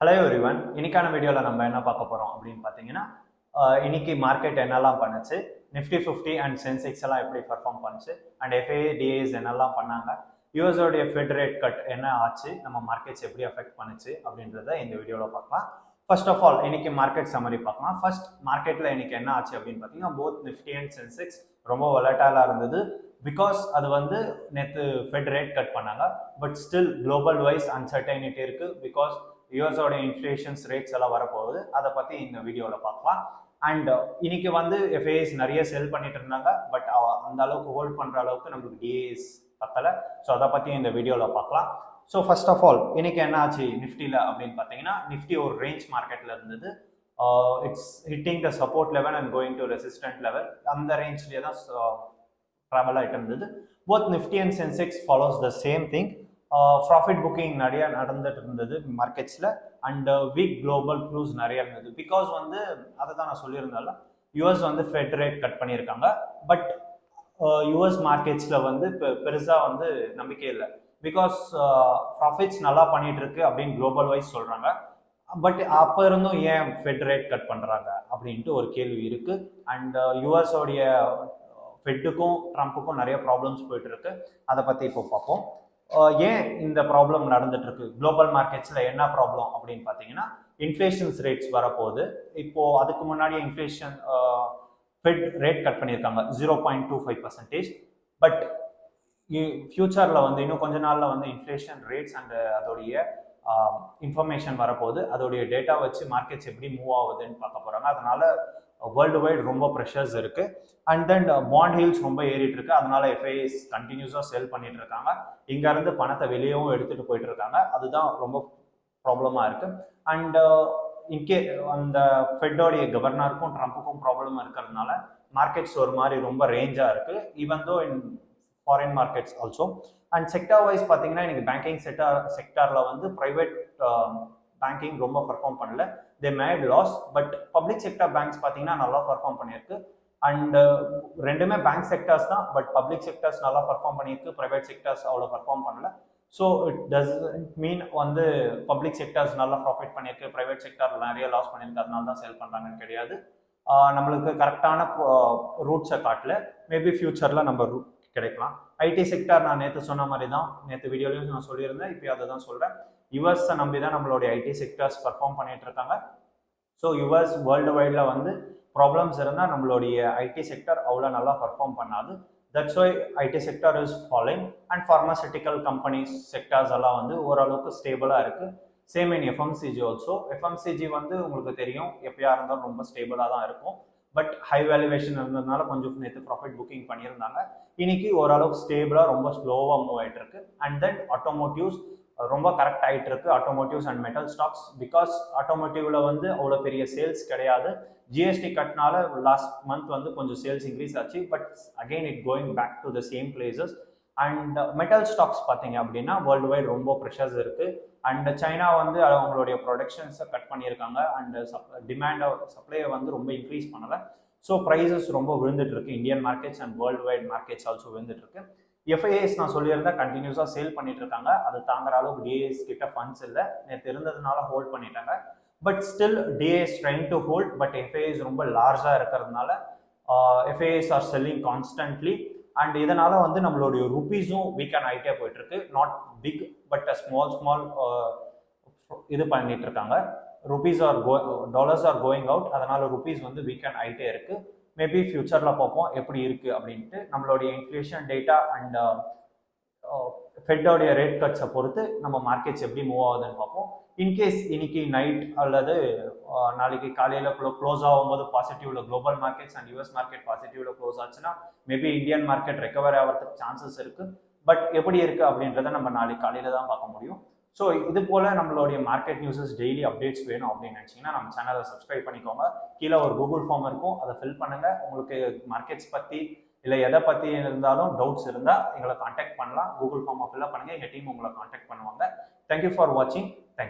Hello ஒருவன் இன்னைக்கான வீடியோவில் நம்ம என்ன பார்க்க போகிறோம் அப்படின்னு பார்த்தீங்கன்னா இன்னைக்கு மார்க்கெட் என்னெல்லாம் பண்ணுச்சு நிஃப்டி ஃபிஃப்டி அண்ட் சென்செக்ஸ் எல்லாம் எப்படி பர்ஃபார்ம் பண்ணுச்சு அண்ட் எஃப்ஏடிஏஸ் என்னெல்லாம் பண்ணாங்க யூஎஸோடைய ஃபெட் ரேட் கட் என்ன ஆச்சு நம்ம மார்க்கெட்ஸ் எப்படி அஃபெக்ட் பண்ணுச்சு அப்படின்றத இந்த வீடியோவில் பார்க்கலாம். ஃபர்ஸ்ட் ஆஃப் ஆல் இன்னைக்கு மார்க்கெட் சம்மரி பார்க்கலாம். ஃபர்ஸ்ட் மார்க்கெட்டில் இன்னைக்கு என்ன ஆச்சு அப்படின்னு பார்த்தீங்கன்னா போத் நிஃப்டி அண்ட் சென்செக்ஸ் ரொம்ப வொலட்டாலாக இருந்தது பிகாஸ் அது வந்து நேற்று ஃபெட் ரேட் கட் பண்ணாங்க but still global wise uncertainty இருக்குது பிகாஸ் யூஎஸோட இன்ஃப்ளேஷன்ஸ் ரேட்ஸ் எல்லாம் வரப்போகுது. அதை பற்றி இந்த வீடியோவில் பார்க்கலாம். அண்ட் இன்னைக்கு வந்து எஃப்ஐஎஸ் நிறைய செல் பண்ணிட்டு இருந்தாங்க. பட் அந்த அளவுக்கு ஹோல்ட் பண்ணுற அளவுக்கு நம்மளுக்கு டிஏஎஸ் பத்தலை. ஸோ அதை பற்றி இந்த வீடியோவில் பார்க்கலாம். ஸோ ஃபர்ஸ்ட் ஆஃப் ஆல் இன்னைக்கு என்ன ஆச்சு? நிஃப்டியில் அப்படின்னு பார்த்தீங்கன்னா நிஃப்டி ஒரு ரேஞ்ச் மார்க்கெட்டில் இருந்தது. It's hitting the support level and going to resistant level அந்த ரேஞ்ச்லேயே தான் uh, ட்ராவல் ஆகிட்டு இருந்தது. Both Nifty and Sensex follows the same thing profit booking நிறைய நடந்துட்டு இருந்தது மார்க்கெட்ஸில் and weak uh, global clues நிறைய இருந்தது. பிகாஸ் வந்து அதை தான் நான் சொல்லியிருந்தால யூஎஸ் வந்து ஃபெட் ரேட் கட் பண்ணியிருக்காங்க. பட் யூஎஸ் மார்க்கெட்ஸில் வந்து பெ பெருசாக வந்து நம்பிக்கை இல்லை. பிகாஸ் ப்ராஃபிட்ஸ் நல்லா பண்ணிட்டு இருக்கு அப்படின்னு குளோபல் வைஸ் சொல்கிறாங்க பட் அப்போ இருந்தும் ஏன் ஃபெட் ரேட் கட் பண்ணுறாங்க அப்படின்ட்டு ஒரு கேள்வி இருக்குது அண்ட் யூஎஸோடைய ஃபெட்டுக்கும் ட்ரம்ப்புக்கும் நிறைய ப்ராப்ளம்ஸ் போயிட்டு இருக்கு அதை பற்றி இப்போ பார்ப்போம். ஏன் இந்த ப்ராப்ளம் நடந்துட்டு இருக்கு குளோபல் மார்க்கெட்ஸில் என்ன ப்ராப்ளம் அப்படின்னு பார்த்தீங்கன்னா இன்ஃப்ளேஷன்ஸ் ரேட்ஸ் வரப்போகுது. இப்போ அதுக்கு முன்னாடி இன்ஃப்ளேஷன் ஃபெட் ரேட் கட் பண்ணியிருக்காங்க zero point two five percentage but ஃபியூச்சரில் வந்து இன்னும் கொஞ்ச நாளில் வந்து இன்ஃப்ளேஷன் ரேட்ஸ் அண்ட் அதோடைய இன்ஃபர்மேஷன் வரப்போகுது. அதோடைய டேட்டா வச்சு மார்க்கெட்ஸ் எப்படி மூவ் ஆகுதுன்னு பார்க்க போகிறாங்க அதனால வேர்ல்டு வைட் ரொம்ப ப்ரெஷர்ஸ் இருக்கு. அண்ட் தென் பாண்ட் ஹீல்ஸ் ரொம்ப ஏறிட்டு இருக்கு. அதனால எஃப்ஐஎஸ் கண்டினியூஸாக செல் பண்ணிட்டு இருக்காங்க. இங்கேருந்து பணத்தை வெளியவும் எடுத்துட்டு போயிட்டு இருக்காங்க. அதுதான் ரொம்ப ப்ராப்ளமாக இருக்கு. அண்ட் இன்கே uh, அந்த ஃபெட்டோடைய கவர்னருக்கும் ட்ரம்ப்புக்கும் ப்ராப்ளம் இருக்கிறதுனால மார்க்கெட்ஸ் ஒரு மாதிரி ரொம்ப ரேஞ்சாக இருக்கு. Even though in foreign markets also and sector wise பார்த்தீங்கன்னா எனக்கு பேங்கிங் செக்டார் செக்டாரில் வந்து ப்ரைவேட் பேங்கிங் ரொம்ப பர்ஃபார்ம் பண்ணல. They made loss but public sector banks பார்த்தீங்கன்னா நல்லா பர்ஃபார்ம் பண்ணியிருக்கு. அண்ட் uh, ரெண்டுமே பேங்க் செக்டர்ஸ் தான் பட் பப்ளிக் செக்டர்ஸ் நல்லா பர்ஃபார்ம் பண்ணியிருக்கு. ப்ரைவேட் செக்டர்ஸ் அவ்வளோ பர்ஃபார்ம் பண்ணல. ஸோ இட் டஸ் மீன் வந்து பப்ளிக் செக்டர்ஸ் நல்லா ப்ராஃபிட் பண்ணியிருக்கு. ப்ரைவேட் செக்டர் நிறைய லாஸ் பண்ணியிருக்கு. அதனால தான் சேல் பண்ணுறாங்கன்னு கிடையாது. நம்மளுக்கு கரெக்டான ரூட்ஸை காட்டல. மேபி ஃபியூச்சரில் நம்ம ரூட் கிடைக்கலாம். ஐடி செக்டர் நான் நேற்று சொன்ன மாதிரி தான் நேற்று வீடியோலையும் நான் சொல்லியிருந்தேன். இப்போ அதை தான் சொல்கிறேன் யுஎஸை நம்பி தான் நம்மளுடைய ஐடி செக்டர்ஸ் பர்ஃபார்ம் பண்ணிட்டு இருக்காங்க ஸோ யுஎஸ் வேர்ல்டு வைடில் வந்து ப்ராப்ளம்ஸ் இருந்தால் நம்மளுடைய ஐடி செக்டர் அவ்வளோ நல்லா பர்ஃபார்ம் பண்ணாது. That's why IT sector is following and pharmaceutical companies sectors எல்லாம் வந்து ஓரளவுக்கு ஸ்டேபிளாக இருக்குது same in FMCG also FMCG வந்து உங்களுக்கு தெரியும். எப்பயா இருந்தாலும் ரொம்ப ஸ்டேபிளாக தான் இருக்கும். பட் ஹை வேல்யூவேஷன் இருந்ததுனால கொஞ்சம் நேற்று ப்ராஃபிட் புக்கிங் பண்ணியிருந்தாங்க. இன்னைக்கு ஓரளவுக்கு ஸ்டேபிளாக ரொம்ப ஸ்லோவாக மூவ் ஆகிட்டு இருக்கு அண்ட் தென் ஆட்டோமோட்டிவ்ஸ் ரொம்ப கரெக்ட் ஆகிட்டு இருக்கு automotives and metal stocks because ஆட்டோமோட்டிவ்ல வந்து அவ்வளோ பெரிய சேல்ஸ் கிடையாது. ஜிஎஸ்டி கட்னால லாஸ்ட் மந்த் வந்து கொஞ்சம் சேல்ஸ் இன்க்ரீஸ் ஆச்சு. But again it going back to the same places and metal stocks பார்த்தீங்க அப்படின்னா வேர்ல்டு வைட் ரொம்ப ப்ரெஷர்ஸ் இருக்குது அண்ட் சைனா வந்து அவங்களுடைய ப்ரொடக்ஷன்ஸை கட் பண்ணியிருக்காங்க. அண்ட் டிமாண்டை சப்ளையை வந்து ரொம்ப இன்க்ரீஸ் பண்ணலை. ஸோ ப்ரைஸஸ் ரொம்ப விழுந்துட்டு இருக்கு. Indian markets and world wide markets also விழுந்துட்டு இருக்கு. எஃப்ஐஎஸ் நான் சொல்லியிருந்தேன் கண்டினியூஸாக சேல் பண்ணிட்டு இருக்காங்க. அது தாங்குற அளவுக்கு டிஏஎஸ் கிட்ட ஃபண்ட்ஸ் இல்லை. நேற்று இருந்ததுனால ஹோல்ட் பண்ணிட்டாங்க. But still DIIs trying to hold but FIs ரொம்ப லார்ஜாக இருக்கிறதுனால FIs are selling constantly and இதனால் வந்து நம்மளுடைய ருபீஸும் வீக்கன் ஆகிட்டே போயிட்டுருக்கு. Not big but a small small இது பண்ணிட்டு இருக்காங்க rupees are go dollars are going out அதனால் ருபீஸ் வந்து வீக்கன் ஆகிட்டே இருக்குது மேபி ஃப்யூச்சரில் பார்ப்போம் எப்படி இருக்குது அப்படின்ட்டு. நம்மளுடைய இன்ஃப்ளேஷன் டேட்டா அண்ட் ஃபெட்டோடைய ரேட் கட்ஸை பொறுத்து நம்ம மார்க்கெட்ஸ் எப்படி மூவ் ஆகுதுன்னு பார்ப்போம். இன்கேஸ் இன்னைக்கு நைட் அல்லது நாளைக்கு காலையில் க்ளோஸ் ஆகும்போது பாசிட்டிவ்ல global markets and US market பாசிட்டிவ்ல close ஆச்சுன்னா மேபி இந்தியன் மார்க்கெட் ரெக்கவர் ஆகிறதுக்கு சான்சஸ் இருக்குது பட் எப்படி இருக்குது அப்படின்றத நம்ம நாளைக்கு காலையில் தான் பார்க்க முடியும். ஸோ இது போல் நம்மளுடைய மார்க்கெட் நியூஸஸ் டெய்லி அப்டேட்ஸ் வேணும் அப்படின்னு நினச்சிங்கன்னா நம்ம சேனலை சப்ஸ்கிரைப் பண்ணிக்கோங்க. கீழே ஒரு கூகுள் ஃபார்ம் இருக்கும். அதை ஃபில் பண்ணுங்கள் உங்களுக்கு மார்க்கெட்ஸ் பற்றி இல்லை எதை பற்றி இருந்தாலும் டவுட்ஸ் இருந்தால் எங்களை காண்டாக்ட் பண்ணலாம். கூகுள் ஃபார்மை ஃபில்அப் பண்ணுங்கள் எங்கள் டீம் உங்களை காண்டாக்ட் பண்ணுவாங்க. தேங்க்யூ ஃபார் வாட்சிங் தேங்க்யூ